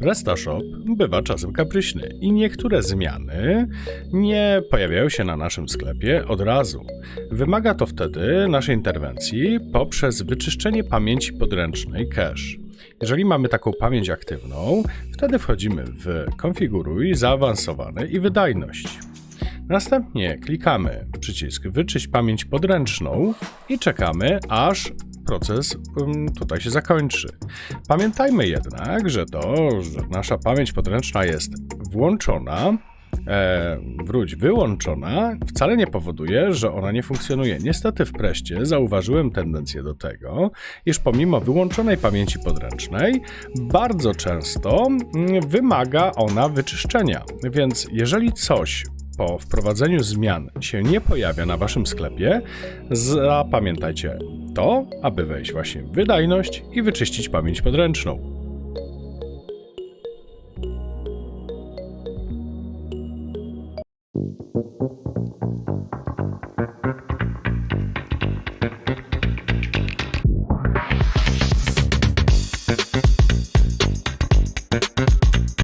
PrestaShop bywa czasem kapryśny i niektóre zmiany nie pojawiają się na naszym sklepie od razu. Wymaga to wtedy naszej interwencji poprzez wyczyszczenie pamięci podręcznej cache. Jeżeli mamy taką pamięć aktywną, wtedy wchodzimy w Konfiguruj, Zaawansowane i Wydajność. Następnie klikamy przycisk Wyczyść pamięć podręczną i czekamy, aż proces tutaj się zakończy. Pamiętajmy jednak, że to, że nasza pamięć podręczna jest włączona, e, wróć, wyłączona, wcale nie powoduje, że ona nie funkcjonuje. Niestety w preście zauważyłem tendencję do tego, iż pomimo wyłączonej pamięci podręcznej, bardzo często mm, wymaga ona wyczyszczenia. Więc jeżeli coś po wprowadzeniu zmian się nie pojawia na waszym sklepie, zapamiętajcie to, aby wejść właśnie w wydajność i wyczyścić pamięć podręczną.